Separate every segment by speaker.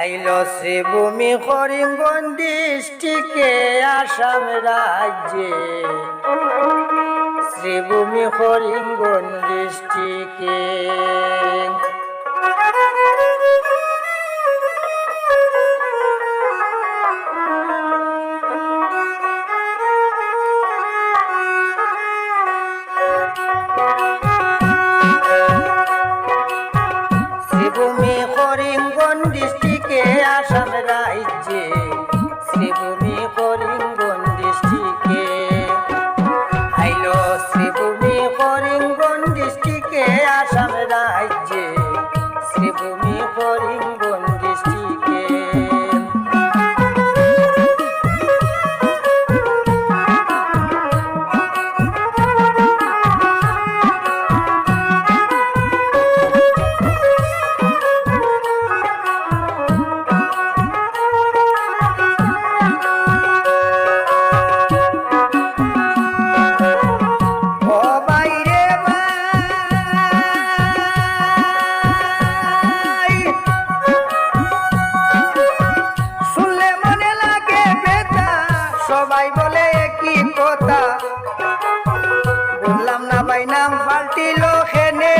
Speaker 1: আইল শ্রীভূমি করিমগঞ্জ ডিস্ট্রিক্টে আসাম রাজ্যে। শ্রীভূমি করিমগঞ্জ ডিস্ট্রিক্টে সবাই বলে একই কথা। বললাম, না ভাই, নাম পাল্টিল হেনে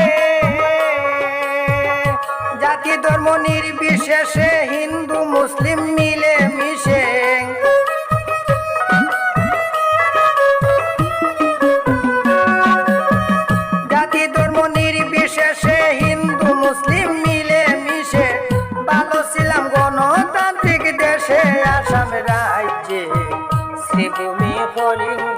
Speaker 1: জাতি ধর্ম নির্বিশেষে হিন্দু, মুসলিম মিলে মিশে। জাতি ধর্ম নির্বিশেষে হিন্দু, মুসলিম মিলে মিশে। ভালো ছিলাম গণতান্ত্রিক দেশে, আসাম রাজ্যে শ্রীভূমি করিমগঞ্জ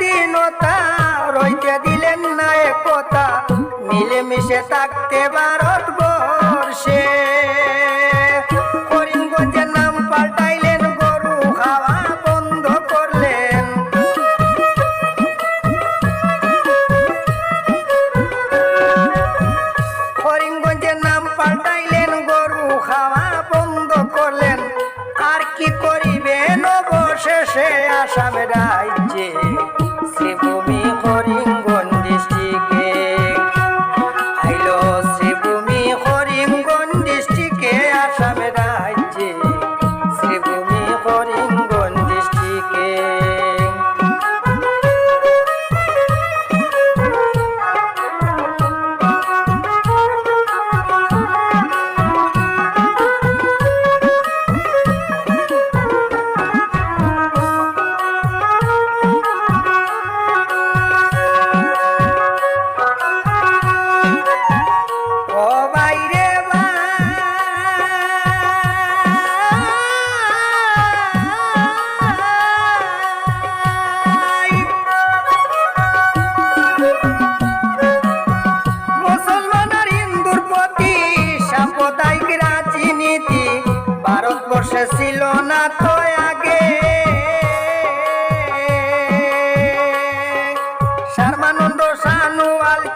Speaker 1: স্বাধীনতা রইতে দিলেন না একতা। মিলেমিশে থাকতে ভারতবর্ষে। করিমগঞ্জের নাম পাল্টাইলেন, গরু খাওয়া বন্ধ করলেন। করিমগঞ্জের নাম পাল্টাইলেন, গরু খাওয়া বন্ধ করলেন। আর কি করিবেন অবশেষে আসাম রাজ্যে?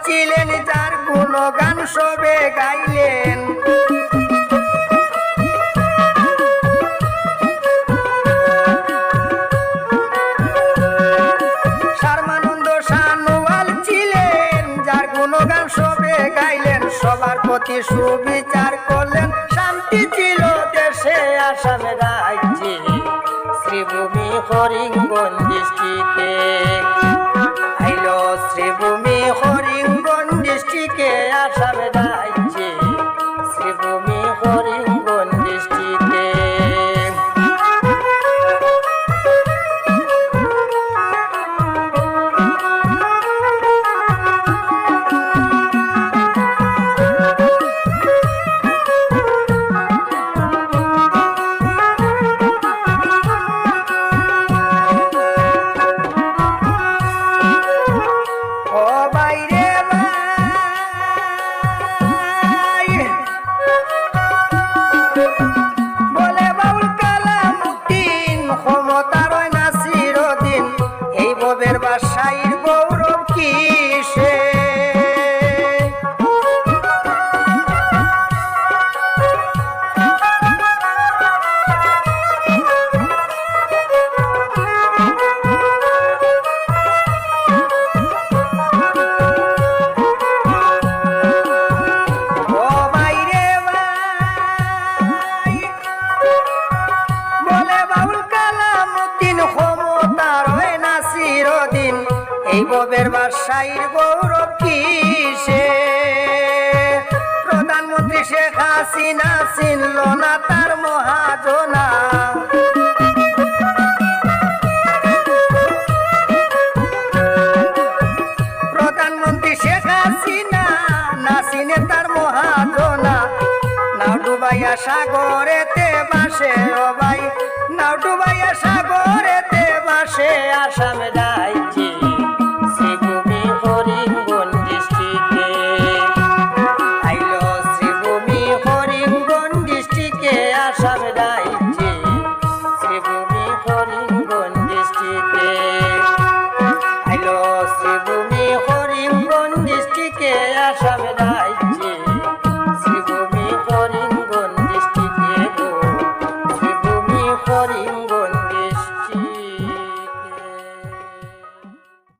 Speaker 1: ছিলেন যার যার গুণগান সবে গাইলেন। সবার প্রতি সুবিচার করলেন। শান্তি ছিল দেশে, আসাম রাজ্যে। শ্রীভূমি করিমগঞ্জ ডিস্ট্রিক্টে You both রাজশাহীর গৌরব কিসে? প্রধানমন্ত্রী শেখ হাসিনা চিনল না তার মহাজনা। নাও সাগরেতে বাসে ও ভাই নাও ডুবাইয়া সাগরেতে বাসে আসাম রাজ্যে কে আসামে যাই